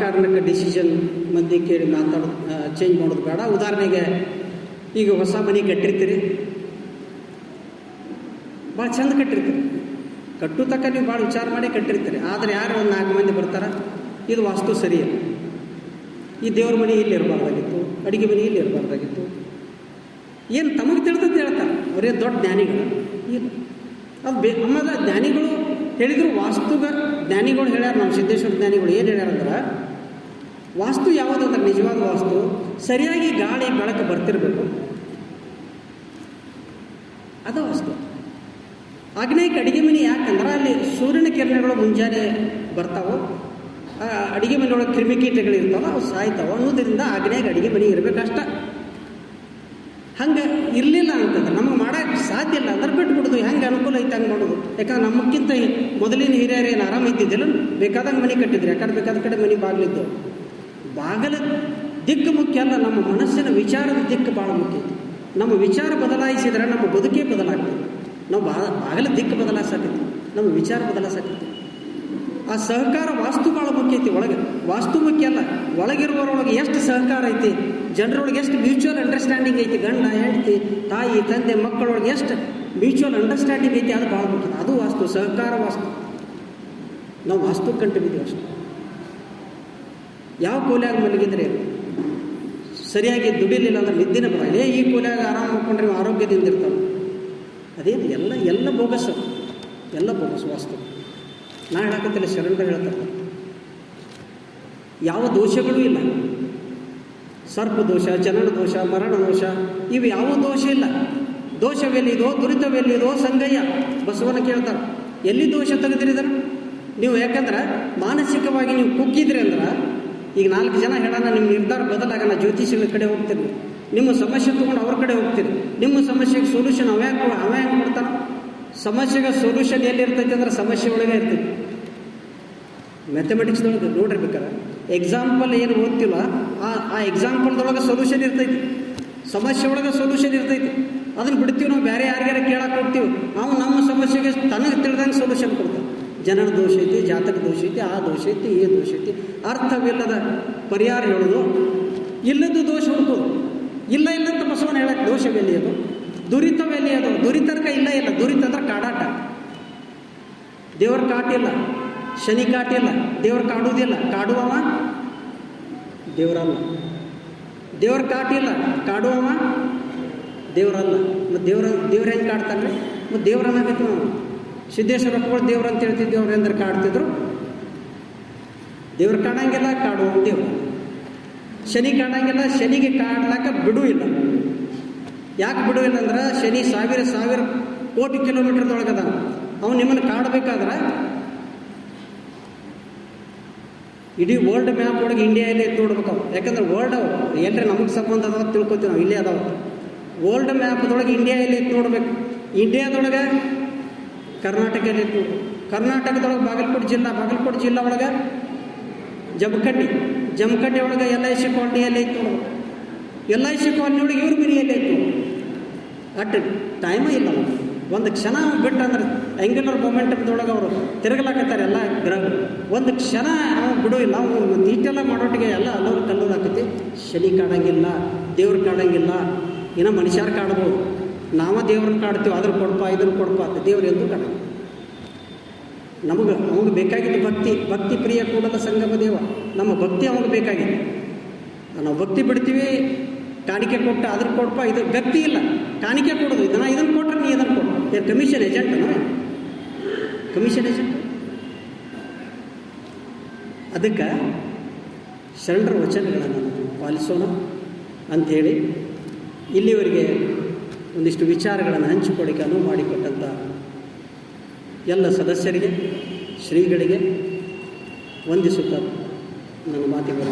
ಕಾರಣಕ್ಕೆ ಡಿಸಿಷನ್ ಮಂದಿ ಕೇಳಿ ಮಾತಾಡೋದು ಚೇಂಜ್ ಮಾಡೋದು ಬೇಡ. ಉದಾಹರಣೆಗೆ, ಈಗ ಹೊಸ ಮನೆ ಕಟ್ಟಿರ್ತೀರಿ. ಭಾಳ ಚಂದ ಕಟ್ಟಿರ್ತೀರಿ. ಕಟ್ಟು ತಕ್ಕ ನೀವು ಭಾಳ ವಿಚಾರ ಮಾಡಿ ಕಟ್ಟಿರ್ತೀರಿ. ಆದರೆ ಯಾರು ಒಂದು ನಾಲ್ಕು ಮಂದಿ ಬರ್ತಾರೆ? ಇದು ವಾಸ್ತು ಸರಿಯಲ್ಲ. ಈ ದೇವ್ರ ಮನೆ ಇಲ್ಲಿ ಇರಬಾರ್ದಾಗಿತ್ತು. ಅಡುಗೆ ಮನೆ ಇಲ್ಲಿ ಇರಬಾರ್ದಾಗಿತ್ತು. ಏನು ತಮಗೆ ತಿಳಿದಂತ ಹೇಳ್ತಾರೆ. ಅವರೇ ದೊಡ್ಡ ಜ್ಞಾನಿಗಳು. ಇಲ್ಲ. ಅದು ಬೇ ಆಮೇಲೆ ಜ್ಞಾನಿಗಳು ಹೇಳಿದ್ರು, ವಾಸ್ತುಗ ಜ್ಞಾನಿಗಳು ಹೇಳ್ಯಾರ. ನಮ್ಮ ಸಿದ್ದೇಶ್ವರ ಜ್ಞಾನಿಗಳು ಏನು ಹೇಳ್ಯಾರಂದ್ರೆ ವಾಸ್ತು ಯಾವುದು ಅಂದರೆ ನಿಜವಾದ ವಾಸ್ತು, ಸರಿಯಾಗಿ ಗಾಳಿ ಬೆಳಕು ಬರ್ತಿರಬೇಕು. ಅದು ವಾಸ್ತು. ಆಗ್ನೇಯಕ್ಕೆ ಅಡಿಗೆ ಮನೆ ಯಾಕಂದ್ರೆ ಅಲ್ಲಿ ಸೂರ್ಯನ ಕಿರಣಗಳು ಮುಂಜಾನೆ ಬರ್ತಾವೆ ಅಡಿಗೆ ಮನೆಯೊಳಗೆ ಕ್ರಿಮಿಕೀಟಗಳು ಇರ್ತಾವೋ ಅವು ಸಾಯ್ತಾವೆ ಅನ್ನೋದ್ರಿಂದ ಆಗ್ನೇಯಕ್ಕೆ ಅಡಿಗೆ ಮನೆ ಇರಬೇಕಷ್ಟ. ಹಂಗೆ ಇರಲಿಲ್ಲ ಅಂತಂದ್ರೆ ನಮಗೆ ಮಾಡೋಕ್ಕೆ ಸಾಧ್ಯ ಇಲ್ಲ ಅಂದ್ರೆ ಬಿಟ್ಬಿಡೋದು, ಹೆಂಗೆ ಅನುಕೂಲ ಐತೆ ಹಂಗೆ ಮಾಡೋದು. ಯಾಕಂದ್ರೆ ನಮಗಿಂತ ಮೊದಲಿನ ಹಿರಿಯರು ಏನು ಆರಾಮ ಇದ್ದಿದ್ದಿಲ್ಲ, ಬೇಕಾದಂಗೆ ಮನೆ ಕಟ್ಟಿದ್ರು. ಯಾಕಂದ್ರೆ ಬೇಕಾದ ಕಡೆ ಮನೆ ಬಾಗಿಲಿದ್ದು ಬಾಗಲ ದಿಕ್ಕು ಮುಖ್ಯ ಅಲ್ಲ ನಮ್ಮ ಮನಸ್ಸಿನ ವಿಚಾರದ ದಿಕ್ಕು ಭಾಳ ಮುಖ್ಯ. ನಮ್ಮ ವಿಚಾರ ಬದಲಾಯಿಸಿದ್ರೆ ನಮ್ಮ ಬದುಕೇ ಬದಲಾಗ್ತದೆ. ನಾವು ಬಾ, ಬಾಗಲ ದಿಕ್ಕು ಬದಲಾಯಿಸಕೈತಿ ನಮ್ಮ ವಿಚಾರ ಬದಲಾಯಿಸಕೈತಿ ಆ ಸಹಕಾರ ವಾಸ್ತು ಭಾಳ ಮುಖ್ಯ ಐತಿ ಒಳಗೆ. ವಾಸ್ತು ಮುಖ್ಯ ಅಲ್ಲ, ಒಳಗಿರುವವರೊಳಗೆ ಎಷ್ಟು ಸಹಕಾರ ಐತಿ, ಜನರೊಳಗೆ ಎಷ್ಟು ಮ್ಯೂಚುವಲ್ ಅಂಡರ್ಸ್ಟ್ಯಾಂಡಿಂಗ್ ಐತಿ, ಗಂಡ, ಹೆಂಡತಿ, ತಾಯಿ, ತಂದೆ, ಮಕ್ಕಳೊಳಗೆ ಎಷ್ಟು ಮ್ಯೂಚುವಲ್ ಅಂಡರ್ಸ್ಟ್ಯಾಂಡಿಂಗ್ ಐತಿ, ಅದು ಭಾಳ ಮುಖ್ಯ. ಅದು ವಾಸ್ತು, ಸಹಕಾರ ವಾಸ್ತು. ನಾವು ವಾಸ್ತು ಕಂಡು ಅಷ್ಟೆ. ಯಾವ ಕೋಲ್ಯಾಗ ಮಲಗಿದ್ರೆ ಸರಿಯಾಗಿ ದುಡಿಲಿಲ್ಲ ಅಂದ್ರೆ ನಿದ್ದಿನ ಬರಲ್ಲ. ಈ ಕೋಲ್ಯಾಗ ಆರಾಮ ಮಾಡ್ಕೊಂಡ್ರೆ ಆರೋಗ್ಯದಿಂದ ಇರ್ತಾವೆ ಅದೇನು ಎಲ್ಲ ಎಲ್ಲ ಬೋಗಸ್ ಎಲ್ಲ ಬೋಗಸ್ ವಾಸ್ತು. ನಾ ಹೇಳಕತ್ತಿಲ್ಲ ಶರಣರು ಹೇಳ್ತಾರೆ. ಯಾವ ದೋಷಗಳೂ ಇಲ್ಲ. ಸರ್ಪ ದೋಷ ಜನನ ದೋಷ, ಮರಣ ದೋಷ, ಇವು ಯಾವ ದೋಷ ಇಲ್ಲ. ದೋಷವೆಲ್ಲಿದೋ, ದುರಿತವೆಲ್ಲಿದೋ ಸಂಗಯ್ಯ ಬಸವನ ಕೇಳ್ತಾರೆ. ಎಲ್ಲಿ ದೋಷ ತೆಗೆದಿರಿದಾರೆ? ನೀವು ಯಾಕಂದ್ರೆ ಮಾನಸಿಕವಾಗಿ ನೀವು ಕುಗ್ಗಿದ್ರಿ ಅಂದ್ರೆ ಈಗ ನಾಲ್ಕು ಜನ ಹೇಳೋಣ, ನಿಮ್ಮ ನಿರ್ಧಾರ ಬದಲಾಗೋಣ ಜ್ಯೋತಿಷಿಗಳ ಕಡೆ ಹೋಗ್ತೀನಿ ನಿಮ್ಮ ಸಮಸ್ಯೆ ತೊಗೊಂಡು ಅವ್ರ ಕಡೆ ಹೋಗ್ತೀನಿ ನಿಮ್ಮ ಸಮಸ್ಯೆಗೆ ಸೊಲ್ಯೂಷನ್ ಅವೇ ಅವೇ ಹೆಂಗೆ ಕೊಡ್ತಾನೆ? ಸಮಸ್ಯೆಗೆ ಸೊಲ್ಯೂಷನ್ ಎಲ್ಲಿ ಇರ್ತೈತೆ ಅಂದ್ರೆ ಸಮಸ್ಯೆ ಒಳಗೆ ಇರ್ತೈತಿ. ಮ್ಯಾಥಮೆಟಿಕ್ಸ್ದೊಳಗೆ ನೋಡಿರ್ಬೇಕಾರೆ ಎಕ್ಸಾಂಪಲ್ ಏನು ಓದ್ತಿಲ್ಲ, ಆ ಆ ಎಕ್ಸಾಂಪಲ್ದೊಳಗೆ ಸೊಲ್ಯೂಷನ್ ಇರ್ತೈತಿ. ಸಮಸ್ಯೆ ಒಳಗೆ ಸೊಲ್ಯೂಷನ್ ಇರ್ತೈತಿ. ಅದನ್ನು ಬಿಡ್ತೀವಿ ನಾವು, ಬೇರೆ ಯಾರಿಗಾರ ಕೇಳಕ್ಕೆ ಹೋಗ್ತೀವಿ. ನಾವು ನಮ್ಮ ಸಮಸ್ಯೆಗೆ ತನಗೆ ತಿಳಿದಂಗೆ ಸೊಲ್ಯೂಷನ್ ಕೊಡ್ತಾನೆ ಜನನ ದೋಷ ಐತಿ, ಜಾತಕ ದೋಷ ಐತಿ, ಆ ದೋಷ ಐತಿ, ಈ ದೋಷ ಐತಿ. ಅರ್ಥವಿಲ್ಲದ ಪರಿಹಾರ ಹೇಳೋದು ಇಲ್ಲದ್ದು ದೋಷ ಉಂಟು. ಇಲ್ಲ ಇಲ್ಲ ಅಂತ ಬಸವನ ಹೇಳಕ್ಕೆ ದೋಷ ಅದು? ದುರಿತ ಬೆಲೆಯೋದು ದುರಿತರ್ಕ ಇಲ್ಲ ಇಲ್ಲ. ದುರಿತ ಅಂದ್ರೆ ಕಾಡಾಟ. ದೇವ್ರ ಕಾಟಿಲ್ಲ. ಶನಿ ಕಾಟಿಲ್ಲ. ದೇವ್ರ ಕಾಡುವುದಿಲ್ಲ. ಕಾಡುವವ? ದೇವರಲ್ಲ. ದೇವ್ರ ಕಾಟಿಲ್ಲ. ಕಾಡುವವ? ದೇವರಲ್ಲ. ಮತ್ತು ದೇವ್ರ ದೇವ್ರ ಹೆಂಗೆ ಕಾಡ್ತಾನೆ ಮತ್ತು ದೇವ್ರ ನಾವು. ಸಿದ್ದೇಶ್ವರ ದೇವ್ರು ಅಂತ ಹೇಳ್ತಿದ್ವಿ ಅವ್ರು ಎಂದ್ರೆ ಕಾಡ್ತಿದ್ರು. ದೇವ್ರು ಕಾಣಂಗಿಲ್ಲ, ಕಾಡು ದೇವ್ರು ಶನಿ ಕಾಣಂಗಿಲ್ಲ, ಶನಿಗೆ ಕಾಡ್ಲಾಕ ಬಿಡು ಇಲ್ಲ. ಯಾಕೆ ಬಿಡು ಇಲ್ಲ ಅಂದ್ರೆ, ಶನಿ ಸಾವಿರ ಸಾವಿರ ಕೋಟಿ ಕಿಲೋಮೀಟರ್ದೊಳಗದ. ಅವ್ನು ನಿಮ್ಮನ್ನು ಕಾಡಬೇಕಾದ್ರೆ, ಇಡೀ ವರ್ಲ್ಡ್ ಮ್ಯಾಪ್ ಒಳಗೆ ಇಂಡಿಯಾ ಇಲ್ಲೇ ನೋಡ್ಬೇಕು ಅವು ಯಾಕಂದ್ರೆ ವರ್ಲ್ಡ್ ಅವು ಎಲ್ಲರೂ ನಮಗೆ ಸಂಬಂಧ ಅದಾವ ತಿಳ್ಕೊತೀವಿ ನಾವು. ಇಲ್ಲೇ ಅದಾವ ವರ್ಲ್ಡ್ ಮ್ಯಾಪ್ದೊಳಗೆ ಇಂಡಿಯಾ ಎಲ್ಲಿ ಐತೆ ನೋಡ್ಬೇಕು ಇಂಡಿಯಾದೊಳಗೆ ಕರ್ನಾಟಕ ಎಲ್ಲಿ ಕರ್ನಾಟಕದೊಳಗೆ ಬಾಗಲಕೋಟೆ ಜಿಲ್ಲಾ ಬಾಗಲಕೋಟೆ ಜಿಲ್ಲಾ ಒಳಗೆ ಜಮಖಂಡಿ ಜಮಖಂಡಿ ಒಳಗೆ ಎಲ್ ಐ ಸಿ ಕಾಲನಿ ಐತು ಎಲ್ ಐ ಸಿ ಕಾಲನಿ ಒಳಗೆ ಇವ್ರ ಬಿರಿಯಲ್ಲಿ ಐತು ಅಟ್ ಟೈಮ ಇಲ್ಲ ಒಂದು ಕ್ಷಣ ಬಿಟ್ಟು ಅಂದ್ರೆ ಆ್ಯಂಗ್ಯುಲರ್ ಮೊಮೆಂಟಮ್ದೊಳಗೆ ಅವರು ತಿರುಗಲಾಕತ್ತಾರೆ ಎಲ್ಲ ಗ್ರಹಗಳು ಒಂದು ಕ್ಷಣ ಅವ್ನು ಬಿಡು, ಇಲ್ಲ ಒಂದು ಈಟೆಲ್ಲ ಮಾಡೋಟಿಗೆ ಎಲ್ಲ ಅಲ್ಲವ್ರು ಕಲ್ಲೋದಾಕತಿ ಶನಿ ಕಾಣಂಗಿಲ್ಲ, ದೇವ್ರು ಕಾಣಂಗಿಲ್ಲ, ಏನೋ ಮನುಷ್ಯರು ಕಾಡ್ಬೋದು ನಾವ ದೇವ್ರನ್ನ ಕಾಡ್ತೀವಿ ಅದ್ರ ಕೊಡಪ್ಪ ಇದನ್ನು ಕೊಡಪ್ಪ ಅಂತ ದೇವ್ರು ಎಂದು ಕಾಣ ನಮಗೆ ಅವನಿಗೆ ಬೇಕಾಗಿದ್ದು ಭಕ್ತಿ ಭಕ್ತಿ ಪ್ರಿಯ ಕೂಡದ ಸಂಗಮ ದೇವ. ನಮ್ಮ ಭಕ್ತಿ ಅವಾಗ ಬೇಕಾಗಿದೆ ನಾವು ಭಕ್ತಿ ಬಿಡ್ತೀವಿ, ಕಾಣಿಕೆ ಕೊಟ್ಟ ಅದ್ರ ಕೊಡಪ್ಪ ಇದು ಭಕ್ತಿ ಇಲ್ಲ. ಕಾಣಿಕೆ ಕೊಡೋದು, ಇದನ್ನ, ಇದನ್ನು ಕೊಟ್ರೆ ನೀ ಇದನ್ನು ಕೊಡು. ಏನು ಕಮಿಷನ್ ಏಜೆಂಟನ ಕಮಿಷನ್ ಏಜೆಂಟ್ ಅದಕ್ಕೆ ಶರಣರ ವಚನಗಳನ್ನು ಪಾಲಿಸೋಣ ಅಂಥೇಳಿ ಇಲ್ಲಿವರೆಗೆ ಒಂದಿಷ್ಟು ವಿಚಾರಗಳನ್ನು ಹಂಚಿಕೊಳ್ಳಿಕ್ಕೆ ಅನುವು ಮಾಡಿಕೊಟ್ಟಂಥ ಎಲ್ಲ ಸದಸ್ಯರಿಗೆ ಶ್ರೀಗಳಿಗೆ ವಂದಿಸುತ್ತಾ ನನ್ನ ಮಾತಿಗೆ